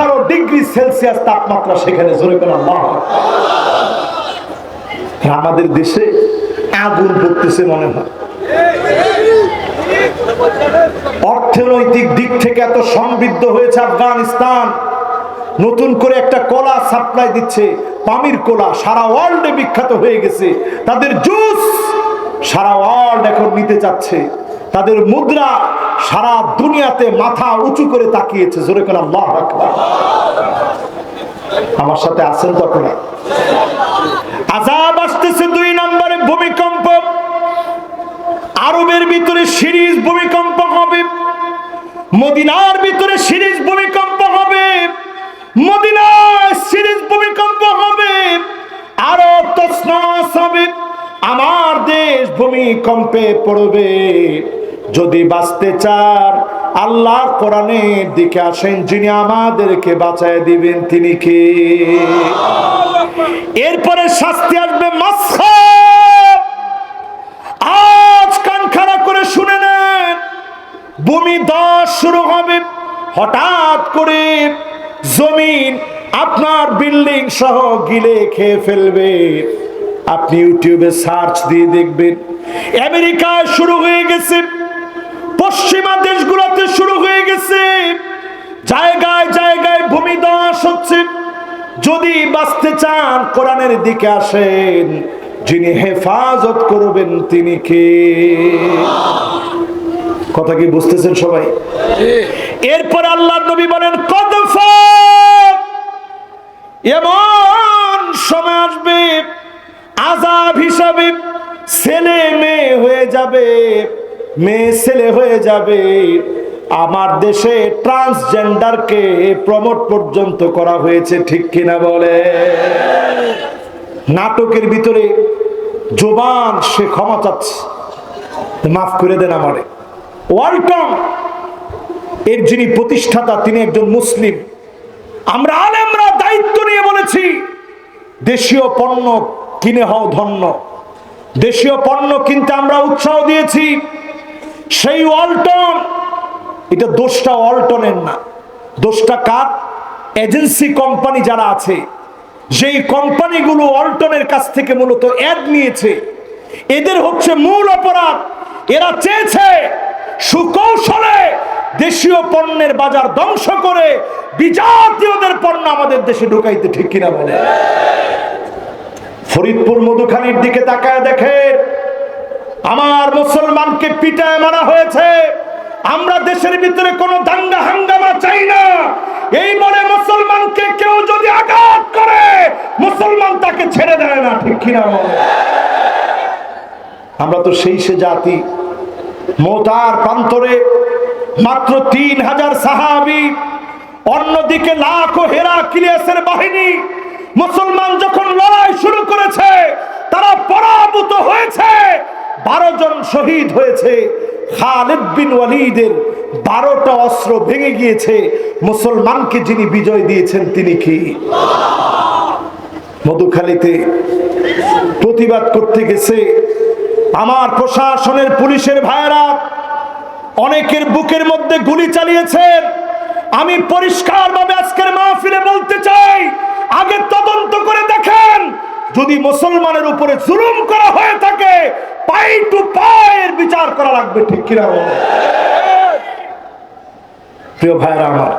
আঠারো degree Celsius তাপমাত্রা সেখানে, জোরে করে আমাদের দেশে আগুন পড়তেছে মনে হয়। অর্থনৈতিক দিক থেকে এত সমৃদ্ধ হয়েছে আফগানিস্তান। নতুন করে একটা কলা সাপ্লাই দিচ্ছে, পামির কোলা, সারা ওয়ার্ল্ডে বিখ্যাত হয়ে গেছে। তাদের জুস সারা ওয়ার্ল্ড এখন নিতে চাচ্ছে। তাদের মুদ্রা সারা দুনিয়াতে মাথা উঁচু করে তাকিয়েছে, জোরে করে আল্লাহ আমার সাথে আছেন তো আপনারা আজাব আসতেছে দুই নম্বরে ভূমিকম্প। আরবের ভিতরে সিরিজ ভূমিকম্প হবে। মদিনার ভিতরে সিরিজ ভূমিকম্প হবে। মদিনার সিরিজ ভূমিকম্প হবে। আরও তসনস হবে। আমার দেশ ভূমিকম্পে পড়বে। যদি বাঁচতে চান, আল্লাহ কোরআনের দিকে আসেন, যিনি আমাদেরকে বাঁচায় দিবেন, তিনি কে? এরপরে শাস্তি আসবে আজ কান খাড়া করে শুনে নেন, ভূমি দশ শুরু হবে। হঠাৎ করে জমিন, আপনার বিল্ডিং সহ গিলে খেয়ে ফেলবে। আপনি ইউটিউবে সার্চ দিয়ে দেখবেন, আমেরিকায় শুরু হয়ে গেছে। পশ্চিমা দেশগুলোতে শুরু হয়ে গেছে। জায়গায় জায়গায় ভূমিধস হচ্ছে। যদি বাঁচতে চান, কোরআনের দিকে আসেন। যিনি হেফাজত করবেন, তিনি কে? কথা কি বুঝতেছেন সবাই? এরপর আল্লাহ নবী বলেন কত এমন সময় আসবে আজাব হিসাবে ছেলে মেয়ে হয়ে যাবে। মেয়ে ছেলে হয়ে যাবে। আমার দেশে ট্রান্সজেন্ডারকে প্রমোট পর্যন্ত করা হয়েছে, ঠিক কিনা বলে? নাটকের ভিতরে জোবান, সে ক্ষমা চাচ্ছে। মাফ করে দেন আমারে। ওয়ালটন এর যিনি প্রতিষ্ঠাতা, তিনি একজন মুসলিম। আমরা আলেমরা দায়িত্ব নিয়ে বলেছি, দেশীয় পণ্য কিনে হও ধন্য। দেশীয় পণ্য কিনতে আমরা উৎসাহ দিয়েছি। সেই ওয়ালটন। এটা দোষটা অল্টনের না। দোষটা কার? এজেন্সি কোম্পানি যারা আছে, যেই কোম্পানিগুলো অল্টনের কাছ থেকে মূলত অ্যাড নিয়েছে, এদের হচ্ছে মূল অপরাধ। এরা চেয়েছে সুকৌশলে দেশীয় পণ্যের বাজার ধ্বংস করে বিজাতীয়দের পণ্য আমাদের দেশে ঢুকাইতে, ঠিক কিনা বলে ফরিদপুর মধুখানির দিকে তাকায় দেখে আমার মুসলমানকে পিটায় মারা হয়েছে। আমরা দেশের ভিতরে কোনো দাঙ্গা হাঙ্গামা চাই না। এই বলে মুসলমানকে কেউ যদি আঘাত করে, মুসলমান তাকে ছেড়ে দেয় না, ঠিক কিনা আমরা তো সেই সে জাতি। মোতার প্রান্তরে মাত্র তিন হাজার সাহাবি, অন্যদিকে লাখ ও হেরা কিলিয়াসের বাহিনী। মুসলমান যখন লড়াই শুরু করেছে, তারা পরাভূত হয়েছে বারো জন শহীদ হয়েছে। খালিদ বিন ওয়ালিদের বারোটা অস্ত্র ভেঙে গিয়েছে। মুসলমানকে যিনি বিজয় দিয়েছেন, তিনি কি? মধুখালীতে প্রতিবাদ করতে গেছে আমার প্রশাসনের পুলিশের ভাইয়েরা। অনেকের বুকের মধ্যে গুলি চালিয়েছেন আমি পরিষ্কারভাবে আজকের মাহফিলে বলতে চাই, আগে তদন্ত করে দেখেন। যদি মুসলমানের উপরে জুলুম করা হয়ে থাকে পাই টু পায়ের বিচার করা লাগবে, ঠিক কিনা? প্রিয় ভাইয়েরা আমার,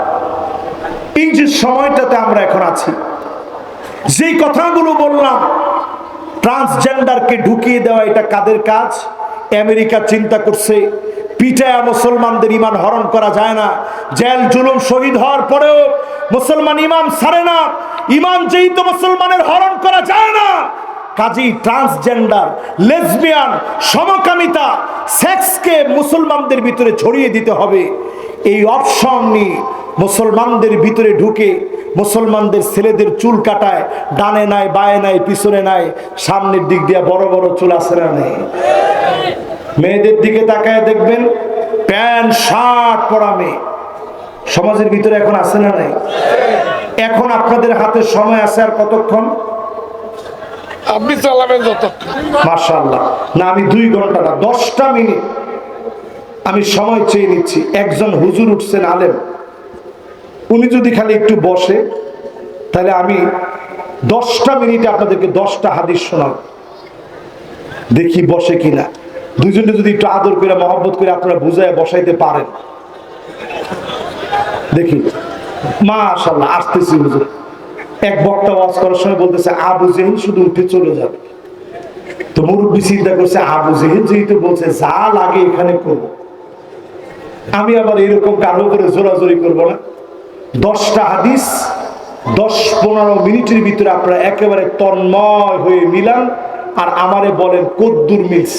এই যে সময়টাতে আমরা এখন আছি, যেই কথাগুলো বললাম, ট্রান্সজেন্ডারকে ঢুকিয়ে দেওয়া এটা কাদের কাজ আমেরিকা চিন্তা করছে, পিটায়া মুসলমানদের ইমান হরণ করা যায় না, জেল জুলুম শহীদ হওয়ার পরেও মুসলমান ইমাম ছাড়ে না ইমান যেই তো মুসলমানের হরণ করা যায় না কাজী ট্রান্সজেন্ডার, লেসবিয়ান, সমকামিতা, সেক্সকে মুসলমানদের ভিতরে ছড়িয়ে দিতে হবে। এই অপশন নিয়ে মুসলমানদের ভিতরে ঢুকে মুসলমানদের ছেলেদের চুল কাটায়, ডানে নাই, বায়ে নাই, পিছনে নাই, সামনের দিক দিয়ে বড় বড় চুল আসে না নেই? মেয়েদের দিকে তাকায় দেখবেন, প্যান্ট, শার্ট পরা মেয়ে। সমাজের ভিতরে এখন আসে না নাই? এখন আপনাদের হাতে সময় আছে আর কতক্ষণ? আপনি চালাবেন যতক্ষণ। না, আমি দুই ঘণ্টা না, দশটা মিনিট আমি সময় চেয়ে নিচ্ছি। একজন হুজুর উঠছেন, আলেম। উনি যদি খালি একটু বসে, তাহলে আমি দশটা মিনিটে আপনাদেরকে দশটা হাদিস শোনাব। দেখি বসে কিনা। দুজনে যদি একটু আদর করে, মহব্বত করে আপনারা বুঝায় বসাইতে পারেন। দেখি। মা মাশাল্লাহ আসতেছি হুজুর। এক বক্তা ওয়াজ করার সময় বলতেছে, আবু জেহেল শুধু উঠে চলে যাবে। তো মুরব্বী চিন্তা করছে, আবু জেহেল যেহেতু বলছে, যা লাগে এখানে করব। আমি আবার এরকম কারও করে জোরাজোরি করব না। দশটা হাদিস, দশ পনেরো মিনিটের ভিতরে আপনারা একেবারে তন্ময় হয়ে মিলান আর আমারে বলেন কদ্দুর মিলস।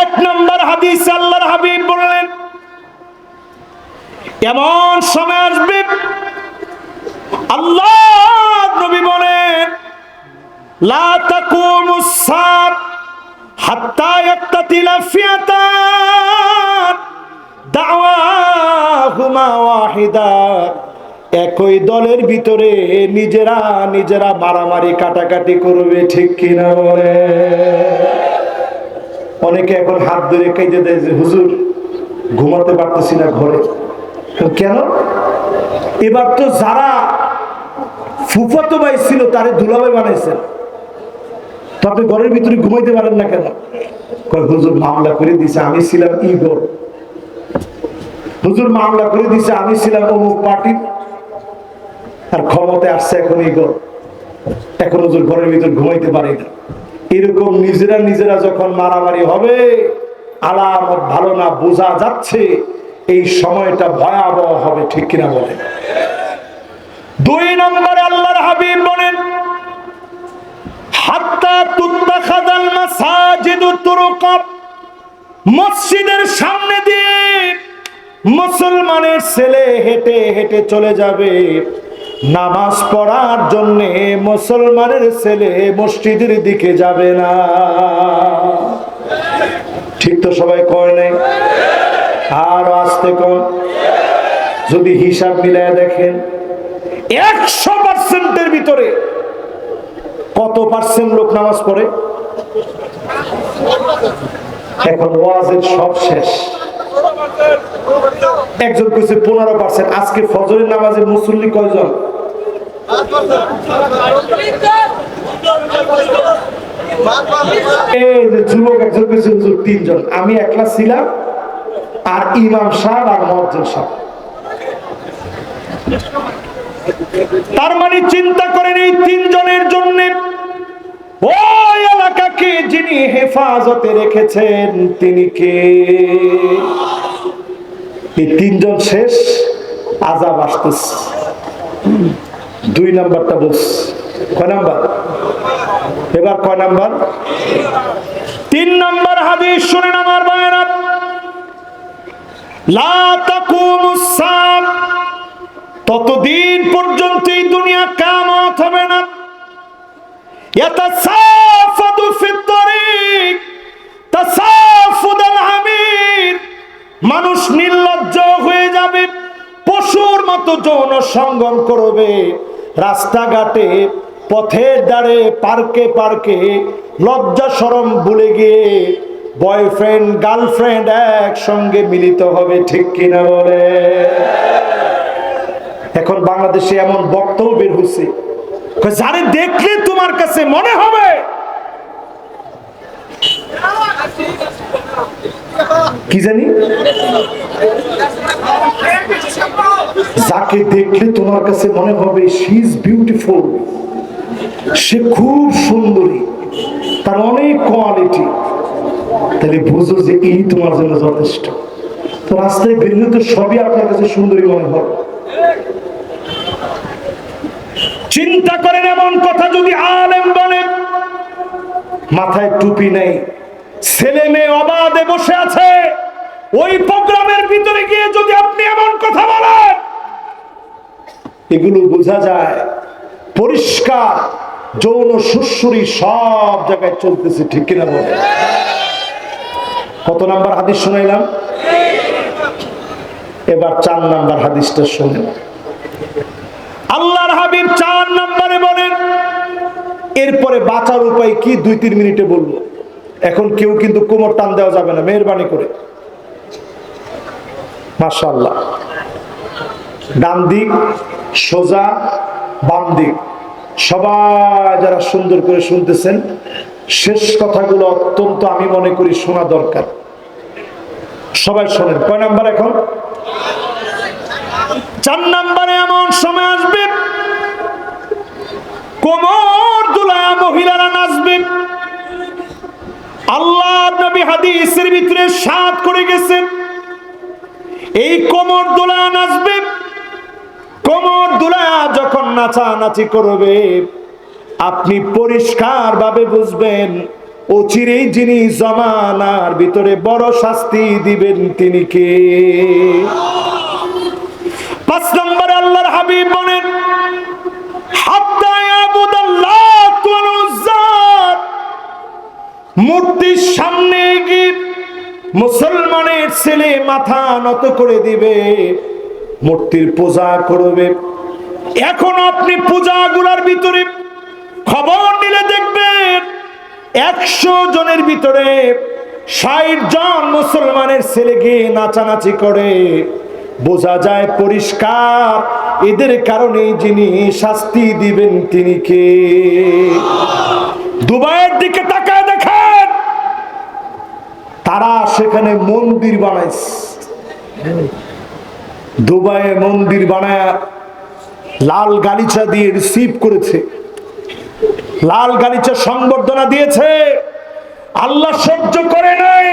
এক নম্বর হাদিস আল্লাহর হাবিব বললেন, এমন সময় আসবে আল্লাহ নবী বলেন একই দলের ভিতরে নিজেরা নিজেরা মারামারি কাটাকাটি করবে, ঠিক কিনা বলে? অনেকে এখন হাত ধরে কেঁদে দেয় যে, হুজুর, ঘুমাতে পারতেছি না ঘরে। কেন? এবার তো যারা ফুফাতো ভাই ছিল, তারে দুলাভাই বানাইছেন। তো আপনি ঘরের ভিতরে ঘুমাইতে পারেন না কেন? হুজুর, মামলা করে দিছে, আমি ছিলাম ইগর হুজুর, মামলা করে দিছে, আমি ছিলাম অমুক পার্টির আর ক্ষমতায় আসছে এখন ইগর এখন হুজুর ঘরের ভিতর ঘুমাইতে পারি না। এরকম নিজেরা নিজেরা যখন মারামারি হবে, আলামত ভালো না, বোঝা যাচ্ছে, এই সময়টা ভয়াবহ হবে, ঠিক কিনা বলে দুই নম্বরে আল্লাহর হাবিব বলেন, হাত্তা তুত্তাখাদাল মাসাজিদু তুরুকাব মসজিদের সামনে দিয়ে মুসলমানের ছেলে হেঁটে হেঁটে চলে যাবে। নামাজ পড়ার জন্য মুসলমানের ছেলে মসজিদের দিকে যাবে না। ঠিক তো সবাই কয় নাই? আর আসতে কম যদি হিসাব মিলায় দেখেন একশো পার্সেন্টের ভিতরে কত পার্সেন্ট লোক নামাজ পড়ে? এখন ওয়াজের সব শেষ। একজন কইছে, পনেরো পার্সেন্ট। আজকে ফজরের নামাজে মুসল্লি কয়জন? যুবক একজন তিনজন। আমি একলা ছিলাম, আর ইমাম সাহেব আর মহাজন সাহেব। তার মানে চিন্তা করেন এই তিনজনের জন্য। ওই এলাকাকে যিনি হেফাজতে রেখেছেন, তিনি কে? এই তিনজন শেষ, আজাব আসতেছে। দুই নাম্বারটা বস কয় নাম্বার? এবার কয় নাম্বার? তিন নাম্বার হাদিস শুনেন আমার বায়না লা তাকুমুস সাম। ততদিন পর্যন্ত এই দুনিয়া কামত হবে না, ইয়াতাসাফাদু ফিত তরিক, তাসাফুদাল হামির মানুষ নির্লজ্জ হয়ে যাবে, পশুর মতো যৌন সঙ্গম করবে। রাস্তাঘাটে, পথের দ্বারে, পার্কে পার্কে লজ্জা সরম ভুলে গিয়ে বয়ফ্রেন্ড, গার্লফ্রেন্ড একসঙ্গে মিলিত হবে, ঠিক কিনা বলে? এখন বাংলাদেশে এমন বক্তব্য বের হয়েছে যারে দেখলে তোমার কাছে মনে হবে, কি জানি? যাকে দেখলে তোমার কাছে মনে হবে শি ইজ বিউটিফুল সে খুব সুন্দরী, তার অনেক কোয়ালিটি তাহলে বুঝো যে এই তোমার জন্য যথেষ্ট। তো রাস্তায় বেরোলে তো সবই আপনার কাছে সুন্দরী মনে হবে চিন্তা করেন এমন কথা যদি আলেম বলেন মাথায় টুপি নেই, ছেলে মেয়ে অবাধে বসে আছে। ওই প্রোগ্রামের ভিতরে গিয়ে যদি আপনি এমন কথা বলেন, এগুলো বোঝা যায়, পরিষ্কার, যৌন সুশ্রুরি সব জায়গায় চলতেছে, ঠিক কিনা বলে? কত নাম্বার হাদিস শুনাইলাম? এবার চার নাম্বার হাদিসটা শুনেন। আল্লাহর হাবিব চার নম্বরে বলেন, এরপরে বাঁচার উপায় কি? দুই, তিন মিনিটে বলব। এখন কেউ কিন্তু কোমর টান দেওয়া যাবে না, মেহরবানি করে। মাশাল্লাহ ডান দিক, সোজা, বাম দিক। সবাই যারা সুন্দর করে শুনতেছেন, শেষ কথাগুলো অত্যন্ত আমি মনে করি শোনা দরকার। সবাই শোনেন, কয় নাম্বার এখন? চার নাম্বারে এমন সময় আসবে। কোমর দুলা মহিলারা নাচবে। আল্লাহ নবী হাদিসের ভিতরে সাত করে গেছেন এই কোমর দোলা নাচবে। কোমর দোলা যখন নাচানাচি করবে, আপনি পরিষ্কার ভাবে বুঝবেন, অচিরেই যিনি জমানার ভিতরে বড় শাস্তি দিবেন তিনি কে? পাঁচ নম্বরে আল্লাহর হাবিব বলেন মুসলমানের ছেলে মাথা নত করে দিবে, মূর্তির পূজা করবে। এখন আপনি পূজাগুলার ভিতরে খবর নিলে দেখবেন, একশো জনের ভিতরে ষাট জন মুসলমানের ছেলে গিয়ে নাচানাচি করে। বোঝা যায় পরিষ্কার, এদের কারণে যিনি শাস্তি দিবেন তিনি কে? দুবাইয়ের দিকে দেখেন তারা সেখানে মন্দির বানাইছে। দুবাইয়ে মন্দির বানায় লাল গালিচা দিয়ে রিসিভ করেছে। লাল গালিচা সংবর্ধনা দিয়েছে। আল্লাহ সহ্য করে নাই।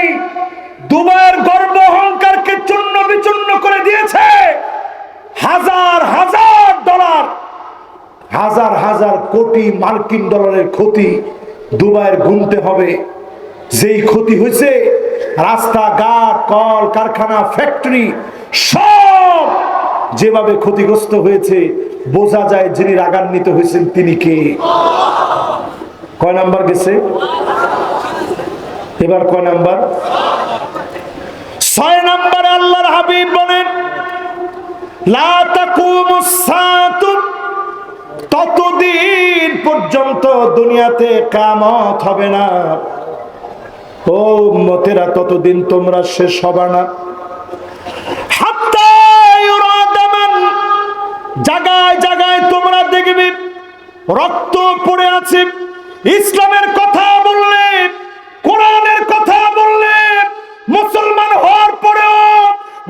দুবাইয়ের গর্ব অহংকারকে চূর্ণ বিচূর্ণ করে দিয়েছে। হাজার হাজার ডলার, হাজার হাজার কোটি মার্কিন ডলারের ক্ষতি দুবাইয়ের গুনতে হবে। যেই ক্ষতি হয়েছে রাস্তাঘাট, কল, কারখানা ফ্যাক্টরি সব যেভাবে ক্ষতিগ্রস্ত হয়েছে, বোঝা যায় যিনি রাগান্বিত হয়েছেন তিনি কে। কয় নাম্বার গেছে? এবার কয় নাম্বার? ছয় নাম্বার আল্লাহর হাবিব বলেন ততদিন পর্যন্ত দুনিয়াতে কামত হবে না। ও মতেরা ততদিন তোমরা শেষ হবে না। জায়গায় জায়গায় তোমরা দেখবে, রক্ত পড়ে আছে। ইসলামের কথা বললে, কোরআনের কথা বললে, মুসলমান হওয়ার পরেও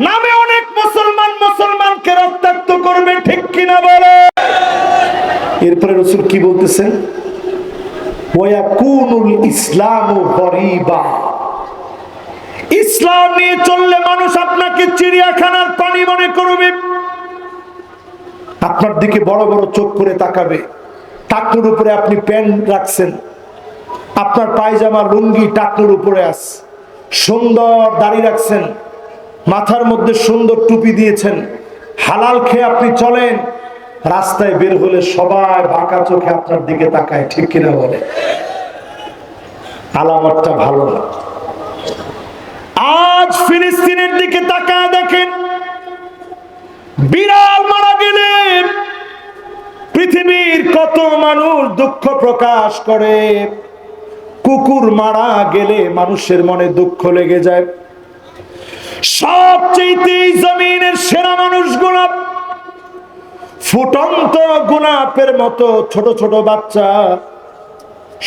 নামে অনেক মুসলমান মুসলমানকে রক্তাক্ত করবে, ঠিক কিনা বলে? এরপরে রসুল কি বলতেছেন? ইসলামু ইসলাম নিয়ে চললে মানুষ আপনাকে চিড়িয়াখানার পানি মনে করবে। আপনার দিকে বড় বড় চোখ করে তাকাবে। টাকনুর উপরে আপনি প্যান্ট রাখছেন। আপনার পায়জামা, লুঙ্গি টাকনুর উপরে আস। সুন্দর দাড়ি রাখছেন। মাথার মধ্যে সুন্দর টুপি দিয়েছেন। হালাল খেয়ে আপনি চলেন। রাস্তায় বের হলে সবাই বাঁকা চোখে আপনার দিকে তাকায়, ঠিক কিনা বলে? আলামতটা ভালো না। আজ ফিলিস্তিনের দিকে তাকায় দেখেন, বিড়াল মারা গেলে পৃথিবীর কত মানুষ দুঃখ প্রকাশ করে। কুকুর মারা গেলে মানুষের মনে দুঃখ লেগে যায়। সবচেয়ে জমিনের সেরা মানুষগুলো ফুটন্ত গুনাপের মতো ছোট ছোট বাচ্চা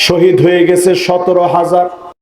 শহীদ হয়ে গেছে সতেরো হাজার।